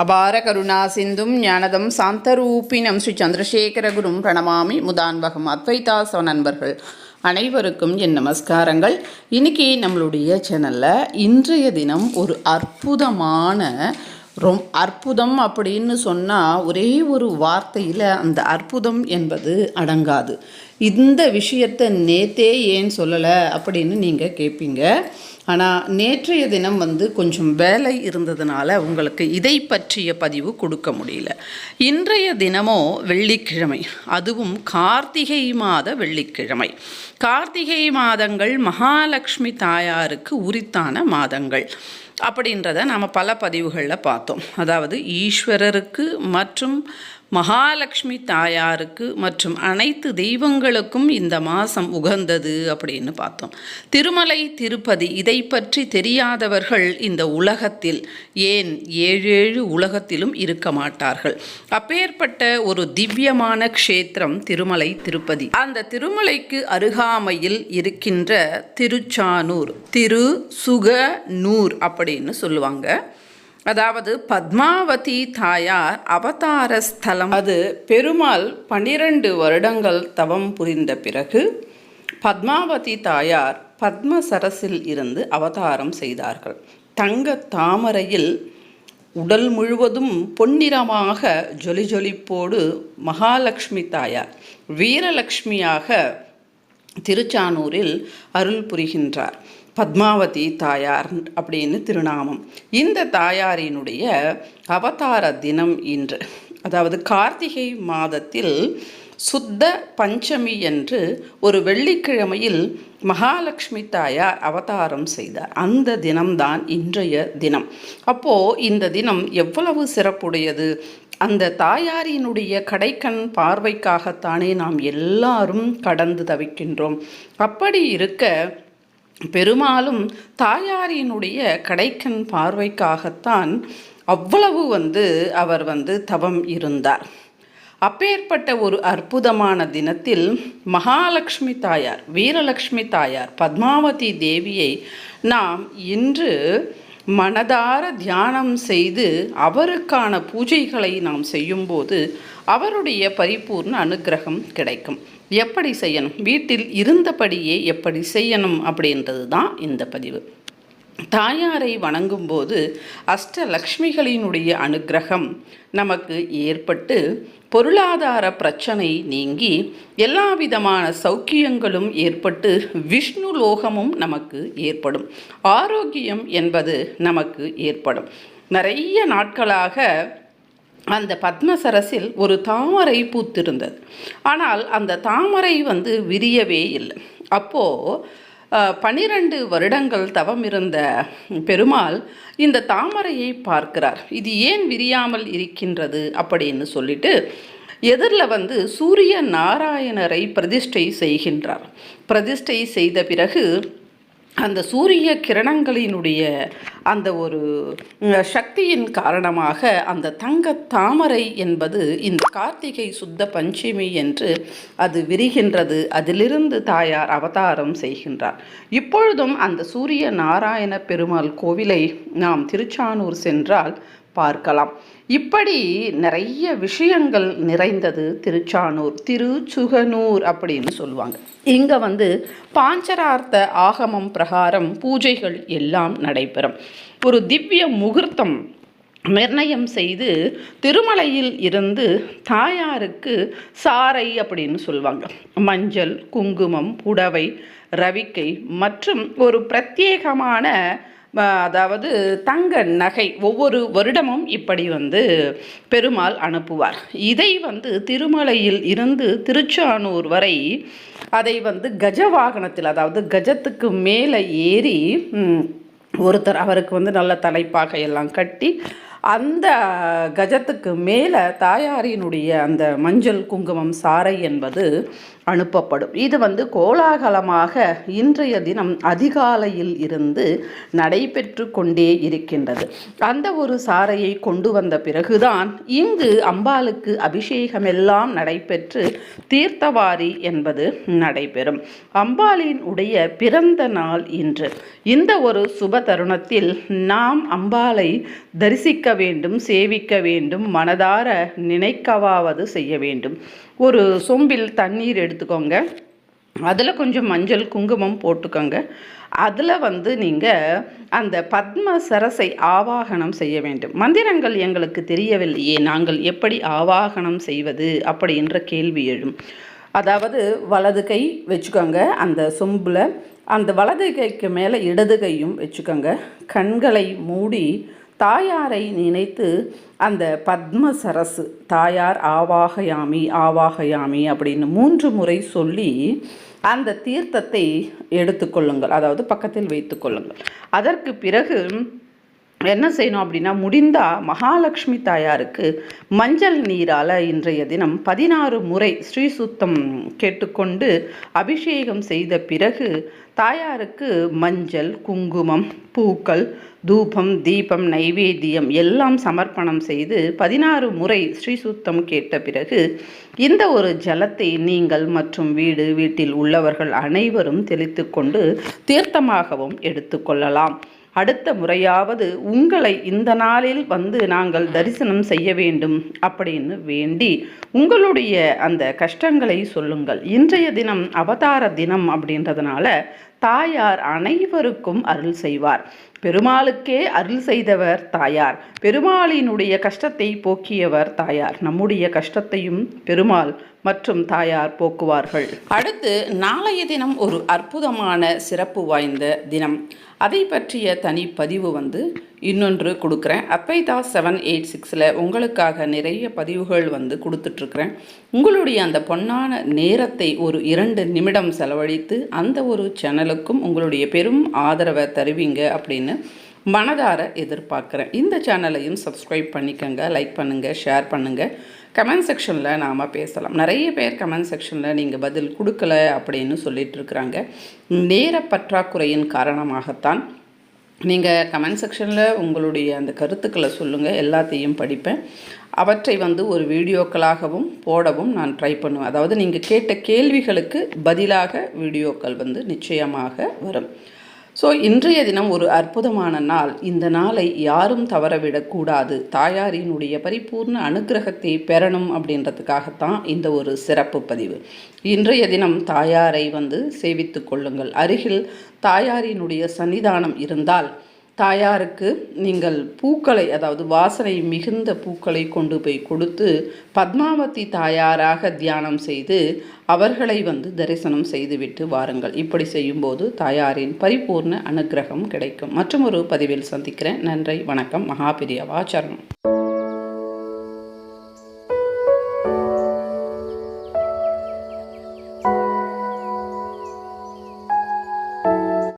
அபார கருணா சிந்தும் ஞானதம் சாந்தரூபினம் ஸ்ரீ சந்திரசேகரகுரும் பிரணமாமி முதான்பகம் அத்வைதாசவ நண்பர்கள் அனைவருக்கும் என் நமஸ்காரங்கள். இன்னைக்கு நம்மளுடைய சேனலில் இன்றைய தினம் ஒரு அற்புதமான ரொம் அற்புதம் அப்படின்னு சொன்னால் ஒரே ஒரு வார்த்தையில் அந்த அற்புதம் என்பது அடங்காது. இந்த விஷயத்தை நேத்தே ஏன் சொல்லலை அப்படின்னு நீங்கள் கேட்பீங்க ஆனால் நேற்றைய தினம் வந்து கொஞ்சம் வேலை இருந்ததுனால உங்களுக்கு இதை பற்றிய பதிவு கொடுக்க முடியல. இன்றைய தினமோ வெள்ளிக்கிழமை அதுவும் கார்த்திகை மாத வெள்ளிக்கிழமை. கார்த்திகை மாதங்கள் மகாலட்சுமி தாயாருக்கு உரித்தான மாதங்கள் அப்படின்றத நாம் பல பதிவுகளில் பார்த்தோம். அதாவது ஈஸ்வரருக்கு மற்றும் மகாலட்சுமி தாயாருக்கு மற்றும் அனைத்து தெய்வங்களுக்கும் இந்த மாதம் உகந்தது அப்படின்னு பார்த்தோம். திருமலை திருப்பதி இதை பற்றி தெரியாதவர்கள் இந்த உலகத்தில் ஏன் ஏழேழு உலகத்திலும் இருக்க மாட்டார்கள்? அப்பேற்பட்ட ஒரு திவ்யமான க்ஷேத்திரம் திருமலை திருப்பதி. அந்த திருமலைக்கு அருகாமையில் இருக்கின்ற திருச்சானூர் திரு சுகநூர் அப்படின்னு சொல்லுவாங்க. அதாவது பத்மாவதி தாயார் அவதார ஸ்தலம். அது பெருமாள் பன்னிரண்டு வருடங்கள் தவம் புரிந்த பிறகு பத்மாவதி தாயார் பத்மசரஸில் இருந்து அவதாரம் செய்தார்கள். தங்க தாமரையில் உடல் முழுவதும் பொன்னிறமாக ஜொலி ஜொலிப்போடு மகாலட்சுமி தாயார் வீரலட்சுமியாக திருச்சானூரில் அருள் புரிகின்றார். பத்மாவதி தாயார் அப்படின்னு திருநாமம். இந்த தாயாரினுடைய அவதார தினம் இன்று. அதாவது கார்த்திகை மாதத்தில் சுத்த பஞ்சமி என்று ஒரு வெள்ளிக்கிழமையில் மகாலட்சுமி தாயார் அவதாரம் செய்தார். அந்த தினம்தான் இன்றைய தினம். அப்போது இந்த தினம் எவ்வளவு சிறப்புடையது? அந்த தாயாரினுடைய கடைக்கண் பார்வைக்காகத்தானே நாம் எல்லாரும் கடந்து தவிக்கின்றோம். அப்படி இருக்க பெருமாளும் தாயாரினுடைய கடைக்கண் பார்வைக்காகத்தான் அவ்வளவு வந்து அவர் வந்து தவம் இருந்தார். அப்பேற்பட்ட ஒரு அற்புதமான தினத்தில் மகாலட்சுமி தாயார் வீரலட்சுமி தாயார் பத்மாவதி தேவியை நாம் இன்று மனதார தியானம் செய்து அவருக்கான பூஜைகளை நாம் செய்யும்போது அவருடைய பரிபூர்ண அனுகிரகம் கிடைக்கும். எப்படி செய்யணும்? வீட்டில் இருந்தபடியே எப்படி செய்யணும் அப்படின்றது தான் இந்த பதிவு. தாயாரை வணங்கும்போது அஷ்டலக்ஷ்மிகளினுடைய அனுகிரகம் நமக்கு ஏற்பட்டு பொருளாதார பிரச்சனை நீங்கி எல்லா விதமான சௌக்கியங்களும் ஏற்பட்டு விஷ்ணு லோகமும் நமக்கு ஏற்படும். ஆரோக்கியம் என்பது நமக்கு ஏற்படும். நிறைய நாட்களாக அந்த பத்மசரஸில் ஒரு தாமரை பூத்திருந்தது. ஆனால் அந்த தாமரை வந்து விரியவே இல்லை. அப்போது பனிரெண்டு வருடங்கள் தவம் இருந்த பெருமாள் இந்த தாமரையை பார்க்கிறார். இது ஏன் விரியாமல் இருக்கின்றது அப்படின்னு சொல்லிட்டு எதிரில் வந்து சூரிய நாராயணரை பிரதிஷ்டை செய்கின்றார். பிரதிஷ்டை செய்த பிறகு அந்த சூரிய கிரணங்களினுடைய அந்த ஒரு சக்தியின் காரணமாக அந்த தங்க தாமரை என்பது இந்த கார்த்திகை சுத்த பஞ்சமி என்று அது விரிகின்றது. அதிலிருந்து தாயார் அவதாரம் செய்கின்றார். இப்பொழுதும் அந்த சூரிய நாராயண பெருமாள் கோவிலை நாம் திருச்சானூர் சென்றால் பார்க்கலாம். இப்படி நிறைய விஷயங்கள் நிறைந்தது திருச்சானூர். திருச்சுகனூர் அப்படின்னு சொல்லுவாங்க. இங்கே வந்து பாஞ்சரார்த்த ஆகமம் பிரகாரம் பூஜைகள் எல்லாம் நடைபெறும். ஒரு திவ்ய முகூர்த்தம் நிர்ணயம் செய்து திருமலையில் இருந்து தாயாருக்கு சாரை அப்படின்னு சொல்லுவாங்க. மஞ்சள் குங்குமம் புடவை ரவிக்கை மற்றும் ஒரு பிரத்யேகமான அதாவது தங்க நகை ஒவ்வொரு வருடமும் இப்படி வந்து பெருமாள் அனுப்புவார். இதை வந்து திருமலையில் இருந்து திருச்சானூர் வரை அதை வந்து கஜ வாகனத்தில் அதாவது கஜத்துக்கு மேலே ஏறி ஒருத்தர் அவருக்கு வந்து நல்ல தலைப்பாக எல்லாம் கட்டி அந்த கஜத்துக்கு மேலே தாயாரினுடைய அந்த மஞ்சள் குங்குமம் சாறை என்பது அனுப்பப்படும். இது வந்து கோலாகலமாக இன்றைய தினம் அதிகாலையில் இருந்து நடைபெற்று கொண்டே இருக்கின்றது. அந்த ஒரு சாரையை கொண்டு வந்த பிறகுதான் இங்கு அம்பாளுக்கு அபிஷேகமெல்லாம் நடைபெற்று தீர்த்தவாரி என்பது நடைபெறும். அம்பாளின் உடைய பிறந்த நாள் இன்று. இந்த ஒரு சுப தருணத்தில் நாம் அம்பாளை தரிசிக்க வேண்டும் சேவிக்க வேண்டும் மனதார நினைக்கவாவது செய்ய வேண்டும் ஒரு சொம்பில் தண்ணீர் எடுத்துக்கோங்க. அதில் கொஞ்சம் மஞ்சள் குங்குமம் போட்டுக்கோங்க. அதில் வந்து நீங்கள் அந்த பத்ம சரசை ஆவாகனம் செய்ய வேண்டும். மந்திரங்கள் எங்களுக்கு தெரியவில்லையே நாங்கள் எப்படி ஆவாகனம் செய்வது அப்படின்ற கேள்வி எழும். அதாவது வலது கை வச்சுக்கோங்க அந்த சொம்பில். அந்த வலது கைக்கு மேலே இடது கையும் வச்சுக்கோங்க. கண்களை மூடி தாயாரை நினைத்து அந்த பத்ம சரசு தாயார் ஆவாகயாமி ஆவாகயாமி அப்படின்னு மூன்று முறை சொல்லி அந்த தீர்த்தத்தை எடுத்துக்கொள்ளுங்கள் அதாவது பக்கத்தில் வைத்துக்கொள்ளுங்கள் அதற்கு பிறகு என்ன செய்யணும் அப்படின்னா முடிந்தால் மகாலட்சுமி தாயாருக்கு மஞ்சள் நீரால் இன்றைய தினம் பதினாறு முறை ஸ்ரீ சுத்தம் கேட்டுக்கொண்டு அபிஷேகம் செய்த பிறகு தாயாருக்கு மஞ்சள் குங்குமம் பூக்கள் தூபம் தீபம் நைவேத்தியம் எல்லாம் சமர்ப்பணம் செய்து பதினாறு முறை ஸ்ரீ சுத்தம் கேட்ட பிறகு இந்த ஒரு ஜலத்தை நீங்கள் மற்றும் வீடு வீட்டில் உள்ளவர்கள் அனைவரும் தெளித்து கொண்டு தீர்த்தமாகவும் எடுத்துக்கொள்ளலாம். அடுத்த முறையாவது உங்களை இந்த நாளில் வந்து நாங்கள் தரிசனம் செய்ய வேண்டும் அப்படின்னு வேண்டி உங்களுடைய அந்த கஷ்டங்களை சொல்லுங்கள். இன்றைய தினம் அவதார தினம் அப்படின்றதுனால தாயார் அனைவருக்கும் அருள் செய்வார். பெருமாளுக்கே அருள் செய்தவர் தாயார். பெருமாளினுடைய கஷ்டத்தை போக்கியவர் தாயார். நம்முடைய கஷ்டத்தையும் பெருமாள் மற்றும் தாயார் போக்குவார்கள். அடுத்து நாளைய தினம் ஒரு அற்புதமான சிறப்பு வாய்ந்த தினம். அதை பற்றிய தனி பதிவு வந்து இன்னொன்று கொடுக்குறேன். அப்பைதா செவன் எயிட் சிக்ஸில் உங்களுக்காக நிறைய பதிவுகள் வந்து கொடுத்துட்ருக்குறேன். உங்களுடைய அந்த பொன்னான நேரத்தை ஒரு இரண்டு நிமிடம் செலவழித்து அந்த ஒரு சேனலுக்கும் உங்களுடைய பெரும் ஆதரவை தருவீங்க அப்படின்னு மனதார எதிர்பார்க்குறேன். இந்த சேனலையும் சப்ஸ்கிரைப் பண்ணிக்கோங்க லைக் பண்ணுங்கள் ஷேர் பண்ணுங்கள் கமெண்ட் செக்ஷனில் நாம் பேசலாம். நிறைய பேர் கமெண்ட் செக்ஷனில் நீங்கள் பதில் கொடுக்கல அப்படின்னு சொல்லிட்டு இருக்கிறாங்க நேர பற்றாக்குறையின் காரணமாகத்தான் நீங்கள் கமெண்ட் செக்ஷனில் உங்களுடைய அந்த கருத்துக்களை சொல்லுங்கள் எல்லாத்தையும் படிப்பேன். அவற்றை வந்து ஒரு வீடியோக்களாகவும் போடவும் நான் ட்ரை பண்ணுவேன். அதாவது நீங்கள் கேட்ட கேள்விகளுக்கு பதிலாக வீடியோக்கள் வந்து நிச்சயமாக வரும். ஸோ இன்றைய தினம் ஒரு அற்புதமான நாள். இந்த நாளை யாரும் தவறவிடக்கூடாது தாயாரினுடைய பரிபூர்ண அனுகிரகத்தை பெறணும் அப்படின்றதுக்காகத்தான் இந்த ஒரு சிறப்பு பதிவு. இன்றைய தினம் தாயாரை வந்து சேவித்து கொள்ளுங்கள். அருகில் தாயாரினுடைய சன்னிதானம் இருந்தால் தாயாருக்கு நீங்கள் பூக்களை அதாவது வாசனை மிகுந்த பூக்களை கொண்டு போய் கொடுத்து பத்மாவதி தாயாராக தியானம் செய்து அவர்களை வந்து தரிசனம் செய்துவிட்டு வாருங்கள். இப்படி செய்யும்போது தாயாரின் பரிபூர்ண அனுகிரகம் கிடைக்கும். மற்றும் ஒரு பதிவில் சந்திக்கிறேன். நன்றி வணக்கம். மகாபிரியவாச்சரணம்